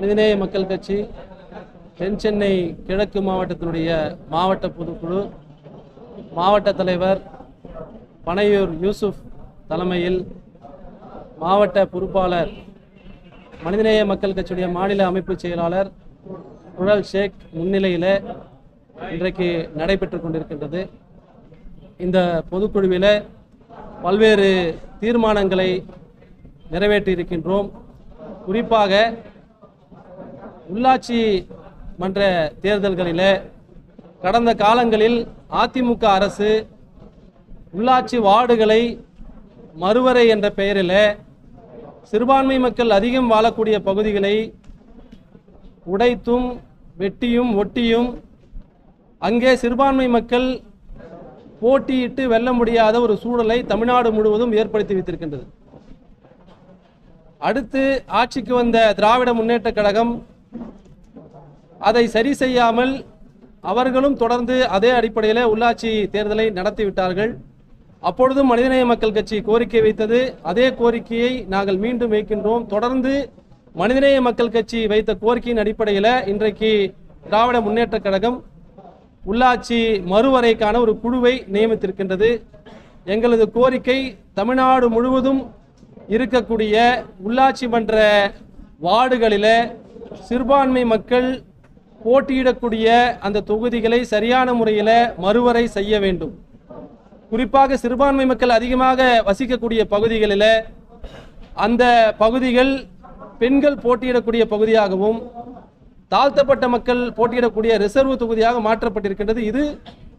மனிதநேய மக்கள் கட்சி தென் சென்னை கிழக்கு மாவட்டத்தினுடைய மாவட்ட பொதுக்குழு மாவட்ட தலைவர் பனையூர் யூசுப் தலைமையில் மாவட்ட பொறுப்பாளர் மனிதநேய மக்கள் கட்சியுடைய மாநில அமைப்பு செயலாளர் குழல் ஷேக் முன்னிலையில் இன்றைக்கு நடைபெற்று கொண்டிருக்கின்றது. இந்த பொதுக்குழுவில் பல்வேறு தீர்மானங்களை நிறைவேற்றியிருக்கின்றோம். குறிப்பாக உள்ளாட்சி மன்ற தேர்தல்களில் கடந்த காலங்களில் அதிமுக அரசு உள்ளாட்சி வார்டுகளை மறுவரை என்ற பெயரில் சிறுபான்மை மக்கள் அதிகம் வாழக்கூடிய பகுதிகளை உடைத்தும் வெட்டியும் ஒட்டியும் அங்கே சிறுபான்மை மக்கள் போட்டியிட்டு வெல்ல முடியாத ஒரு சூழலை தமிழ்நாடு முழுவதும் ஏற்படுத்தி வைத்திருக்கின்றது. அடுத்து ஆட்சிக்கு வந்த திராவிட முன்னேற்றக் கழகம் அதை சரி செய்யாமல் அவர்களும் தொடர்ந்து அதே அடிப்படையில் உள்ளாட்சி தேர்தலை நடத்திவிட்டார்கள் அப்பொழுதும் மனிதநேய மக்கள் கட்சி கோரிக்கை வைத்தது. அதே கோரிக்கையை நாங்கள் மீண்டும் வைக்கின்றோம். தொடர்ந்து மனிதநேய மக்கள் கட்சி வைத்த கோரிக்கையின் அடிப்படையில் இன்றைக்கு திராவிட முன்னேற்றக் கழகம் உள்ளாட்சி மறுவரைக்கான ஒரு குழுவை நியமித்திருக்கின்றது. எங்களது கோரிக்கை தமிழ்நாடு முழுவதும் இருக்கக்கூடிய உள்ளாட்சி மன்ற வார்டுகளில் சிறுபான்மை மக்கள் போட்டியிடக்கூடிய அந்த தொகுதிகளை சரியான முறையில் மறுவரை செய்ய வேண்டும். குறிப்பாக சிறுபான்மை மக்கள் அதிகமாக வசிக்கக்கூடிய பகுதிகளில் அந்த பகுதிகள் பெண்கள் போட்டியிடக்கூடிய பகுதியாகவும் தாழ்த்தப்பட்ட மக்கள் போட்டியிடக்கூடிய ரிசர்வ் தொகுதியாக மாற்றப்பட்டிருக்கின்றது. இது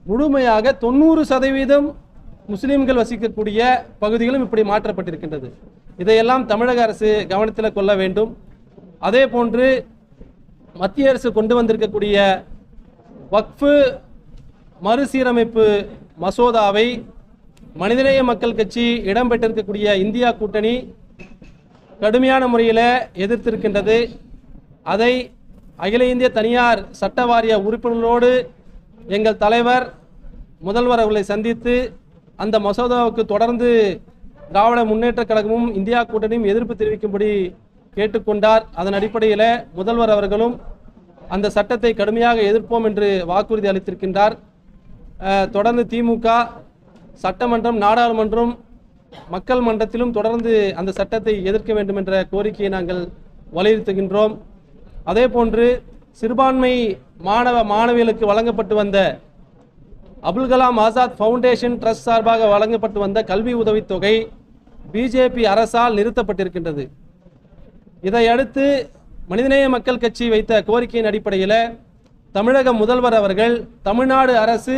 முழுமையாக தொண்ணூறு சதவீதம் முஸ்லீம்கள் வசிக்கக்கூடிய பகுதிகளும் இப்படி மாற்றப்பட்டிருக்கின்றது. இதையெல்லாம் தமிழக அரசு கவனத்தில் கொள்ள வேண்டும். அதே போன்று மத்திய அரசு கொண்டு வந்திருக்கக்கூடிய வக்ஃபு மறுசீரமைப்பு மசோதாவை மனிதநேய மக்கள் கட்சி இடம்பெற்றிருக்கக்கூடிய இந்தியா கூட்டணி கடுமையான முறையில் எதிர்த்திருக்கின்றது. அதை அகில இந்திய தனியார் சட்ட வாரிய உறுப்பினர்களோடு எங்கள் தலைவர் முதல்வர் அவர்களை சந்தித்து அந்த மசோதாவுக்கு தொடர்ந்து திராவிட முன்னேற்றக் கழகமும் இந்தியா கூட்டணியும் எதிர்ப்பு தெரிவிக்கும்படி கேட்டுக்கொண்டார். அதன் அடிப்படையில் முதல்வர் அவர்களும் அந்த சட்டத்தை கடுமையாக எதிர்ப்போம் என்று வாக்குறுதி அளித்திருக்கின்றார். தொடர்ந்து திமுக சட்டமன்றம் நாடாளுமன்றம் மக்கள் மன்றத்திலும் தொடர்ந்து அந்த சட்டத்தை எதிர்க்க வேண்டும் என்ற கோரிக்கையை நாங்கள் வலியுறுத்துகின்றோம். அதே போன்று சிறுபான்மை மாணவ மாணவிகளுக்கு வழங்கப்பட்டு வந்த அபுல் கலாம் ஆசாத் ஃபவுண்டேஷன் ட்ரஸ்ட் சார்பாக வழங்கப்பட்டு வந்த கல்வி உதவித்தொகை பிஜேபி அரசால் நிறுத்தப்பட்டிருக்கின்றது. இதையடுத்து மனிதநேய மக்கள் கட்சி வைத்த கோரிக்கையின் அடிப்படையில் தமிழக முதல்வர் அவர்கள் தமிழ்நாடு அரசு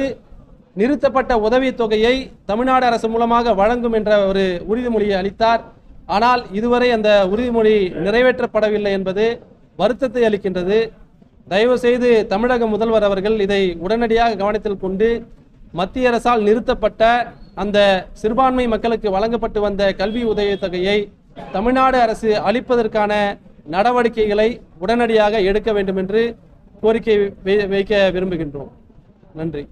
நிறுத்தப்பட்ட உதவித் தொகையை தமிழ்நாடு அரசு மூலமாக வழங்கும் என்ற ஒரு உறுதிமொழியை அளித்தார். ஆனால் இதுவரை அந்த உறுதிமொழி நிறைவேற்றப்படவில்லை என்பது வருத்தத்தை அளிக்கின்றது. தயவு செய்து தமிழக முதல்வர் அவர்கள் இதை உடனடியாக கவனத்தில் கொண்டு மத்திய அரசால் நிறுத்தப்பட்ட அந்த சிறுபான்மை மக்களுக்கு வழங்கப்பட்டு வந்த கல்வி உதவித் தொகையை தமிழ்நாடு அரசு அளிப்பதற்கான நடவடிக்கைகளை உடனடியாக எடுக்க வேண்டும் என்று கோரிக்கை வை- வைக்க விரும்புகின்றோம். நன்றி.